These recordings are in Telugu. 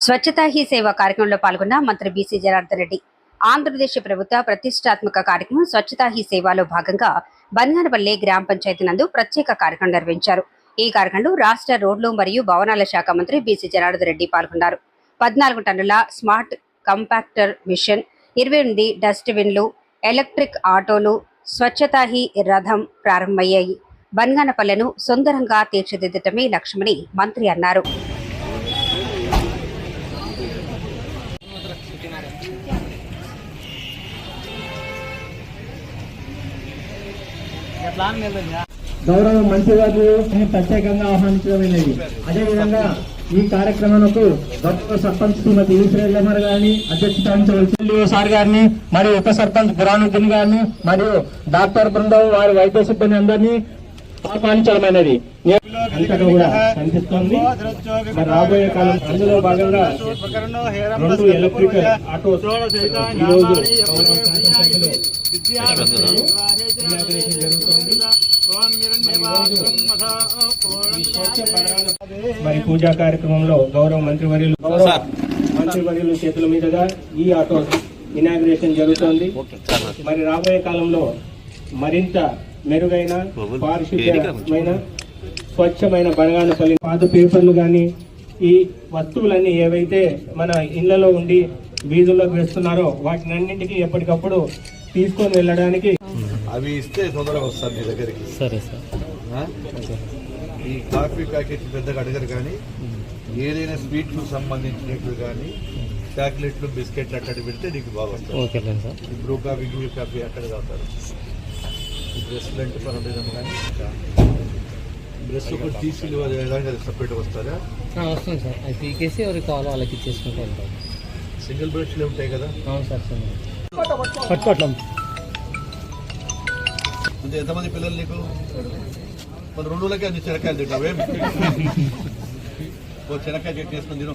స్వచ్ఛతా హీ సేవ కార్యక్రమంలో పాల్గొన్న మంత్రి బీసీ జనార్దన్ రెడ్డి. ఆంధ్రప్రదేశ్ ప్రభుత్వ ప్రతిష్టాత్మక కార్యక్రమం స్వచ్ఛతా హీ సేవలో భాగంగా బన్గానపల్లి గ్రామ పంచాయతీ నందు ప్రత్యేక కార్యక్రమం నిర్వహించారు. ఈ కార్యక్రమంలో రాష్ట్ర రోడ్లు మరియు భవనాల శాఖ మంత్రి బీసీ జనార్దన్ రెడ్డి పాల్గొన్నారు. పద్నాలుగు టన్నుల స్మార్ట్ కంపాక్టర్ మిషన్ ఇరవై ఎనిమిది డస్ట్బిన్లు ఎలక్ట్రిక్ ఆటోలు స్వచ్ఛతా హీ రథం ప్రారంభమయ్యాయి. బన్గానపల్లెను సుందరంగా తీర్చిదిద్దటమే లక్ష్యమని మంత్రి అన్నారు. గౌరవ మంత్రి గారు ప్రత్యేకంగా ఆహ్వానించడమైనది. అదేవిధంగా ఈ కార్యక్రమాలకు గౌరవ సర్పంచ్ శ్రీమతి ఈశ్వరయ్యమ్మర్ గారిని అధ్యక్షత వహించవలసింది సార్ గారిని మరియు ఉప సర్పంచ్ బురానుద్దీన్ గారిని మరియు డాక్టర్ బృందం వారి వైద్య సిబ్బంది అందరినీ ఆహ్వానించడమైనది అంతటా కూడా కనిపిస్తోంది. మరి రాబోయే కాలం అందులో భాగంగా రెండు ఎలక్ట్రిక్ ఈరోజు జరుగుతోంది మరి పూజా కార్యక్రమంలో గౌరవ మంత్రివర్యులు మంత్రివర్యులు చేతుల మీదుగా ఈ ఆటో ఇనాగ్రేషన్ జరుగుతోంది. మరి రాబోయే కాలంలో మరింత మెరుగైన పారిశుద్ధ్యమైన స్వచ్ఛమైన బనగానపల్లి పాత పేపర్లు కానీ ఈ వస్తువులన్నీ ఏవైతే మన ఇళ్ళలో ఉండి వీధుల్లోకి వేస్తున్నారో వాటిని అన్నింటికి ఎప్పటికప్పుడు తీసుకొని వెళ్ళడానికి అవి ఇస్తే తొందరగా వస్తాను మీ దగ్గరికి. సరే సార్. ఆ? ఈ కాఫీ ప్యాకెట్ పెద్దగా అడగరు కానీ ఏదైనా స్వీట్లు సంబంధించినట్లు కానీ చాక్లెట్లు బిస్కెట్లు అట్టడి పెడితే నీకు బాగా వస్తుంది ఓకే సార్. ఈ బ్రూ కాఫీ గ్రీ కాఫీ అక్కడ తాగుతారు. ఈ బ్రెస్లు అంటే పర్వాలేదు కానీ. బ్రెస్ కూడా తీసి సపరేట్ వస్తారా? వస్తుంది సార్. అది పీకేసి ఎవరికి కావాలో వాళ్ళకి ఇచ్చేసుకుంటూ ఉంటాం. సింగిల్ బ్రష్లు ఉంటాయి కదా? అవును సార్ సార్ పట్టుకోవట్లం అంటే ఎంతమంది పిల్లలు నీకు? మన రెండు రోజులకి అన్ని చెనక్కాయలు తింటావే ఓ చెనక్కాయ చెట్టు చేసుకుని తిను.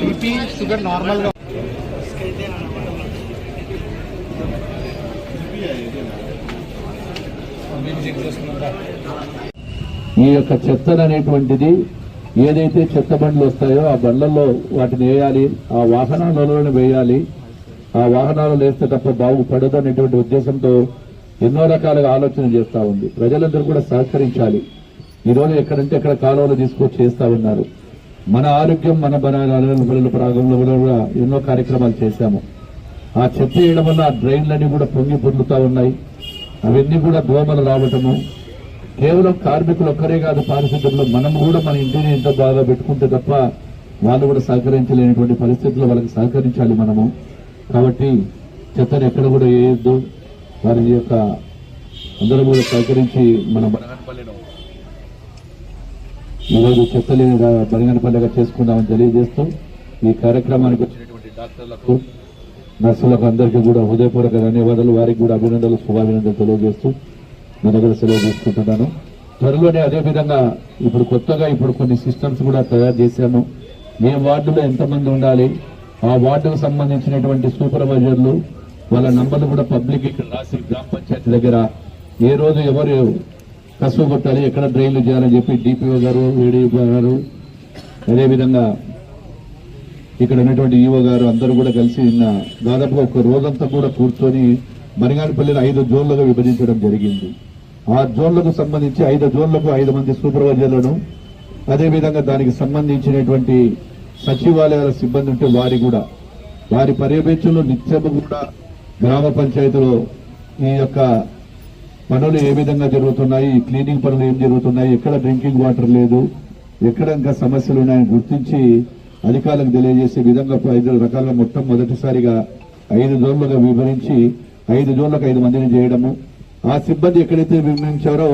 బీపీ షుగర్ నార్మల్గా ఈ యొక్క చెత్త అనేటువంటిది ఏదైతే చెత్త బండ్లు వస్తాయో ఆ బండ్లలో వాటిని వేయాలి ఆ వాహనాలలోనే వేయాలి ఆ వాహనాలు లేసేటప్పుడు తప్ప బాగుపడదు అనేటువంటి ఉద్దేశంతో ఎన్నో రకాలుగా ఆలోచన చేస్తూ ఉంది. ప్రజలందరూ కూడా సహకరించాలి. ఈరోజు ఎక్కడంటే ఎక్కడ కాలువలు తీసుకొచ్చి చేస్తూ ఉన్నారు. మన ఆరోగ్యం మన బనాల ప్రాగంలో కూడా ఎన్నో కార్యక్రమాలు చేశాము. ఆ చెత్త వేయడం వల్ల ఆ డ్రైన్లన్నీ కూడా పొంగి పొందుతూ ఉన్నాయి. అవన్నీ కూడా దోమలు రావటము. కేవలం కార్మికులు ఒక్కరే కాదు పారిశుద్ధ్యంలో మనం కూడా మన ఇంటిని ఎంత బాగా పెట్టుకుంటే తప్ప వాళ్ళు కూడా సహకరించలేనటువంటి పరిస్థితుల్లో వాళ్ళకి సహకరించాలి మనము. కాబట్టి చెత్తను ఎక్కడ కూడా వేయొద్దు. వారి యొక్క అందరూ కూడా సహకరించి మన బనగానపల్లిలో ఈరోజు చెత్త లేని బనగానపల్లిగా చేసుకుందామని తెలియజేస్తూ ఈ కార్యక్రమానికి వచ్చినటువంటి డాక్టర్లకు నర్సులకు అందరికీ కూడా హృదయపూర్వక ధన్యవాదాలు. వారికి కూడా అభినందనలు శుభాభినందనలు తెలియజేస్తూ నా దగ్గర సెలవు తీసుకుంటున్నాను. త్వరలోనే అదే విధంగా ఇప్పుడు కొత్తగా ఇప్పుడు కొన్ని సిస్టమ్స్ కూడా తయారు చేశాము. ఏ వార్డులో ఎంతమంది ఉండాలి? ఆ వార్డుకు సంబంధించినటువంటి సూపర్వైజర్లు వాళ్ళ నంబర్లు కూడా పబ్లిక్ ఇక్కడ రాసి గ్రామ పంచాయతీ దగ్గర ఏ రోజు ఎవరు కసువు కొట్టాలి ఎక్కడ డ్రైన్లు చేయాలని చెప్పి డిపిఓ గారు ఏడీఓ గారు అదేవిధంగా ఇక్కడ ఉన్నటువంటి ఈఓ గారు అందరూ కూడా కలిసి నిన్న దాదాపుగా ఒక రోజంతా కూడా కూర్చొని మరిగానిపల్లిని ఐదు జోన్లుగా విభజించడం జరిగింది. ఆ జోన్లకు సంబంధించి ఐదు జోన్లకు ఐదు మంది సూపర్వైజర్లను అదేవిధంగా దానికి సంబంధించినటువంటి సచివాలయాల సిబ్బంది ఉంటే వారి కూడా. వారి పర్యవేక్షణలో నిత్యము కూడా గ్రామ పంచాయతీలో ఈ యొక్క పనులు ఏ విధంగా జరుగుతున్నాయి క్లీనింగ్ పనులు ఏం జరుగుతున్నాయి ఎక్కడ డ్రింకింగ్ వాటర్ లేదు ఎక్కడ ఇంకా సమస్యలు ఉన్నాయని గుర్తించి అధికారులకు తెలియజేసే విధంగా ఐదు రకాలుగా మొట్టమొదటిసారిగా ఐదు జోన్లుగా విభజించి ఐదు జోన్లకు ఐదు మందిని చేయడము. ఆ సిబ్బంది ఎక్కడైతే విభజించారో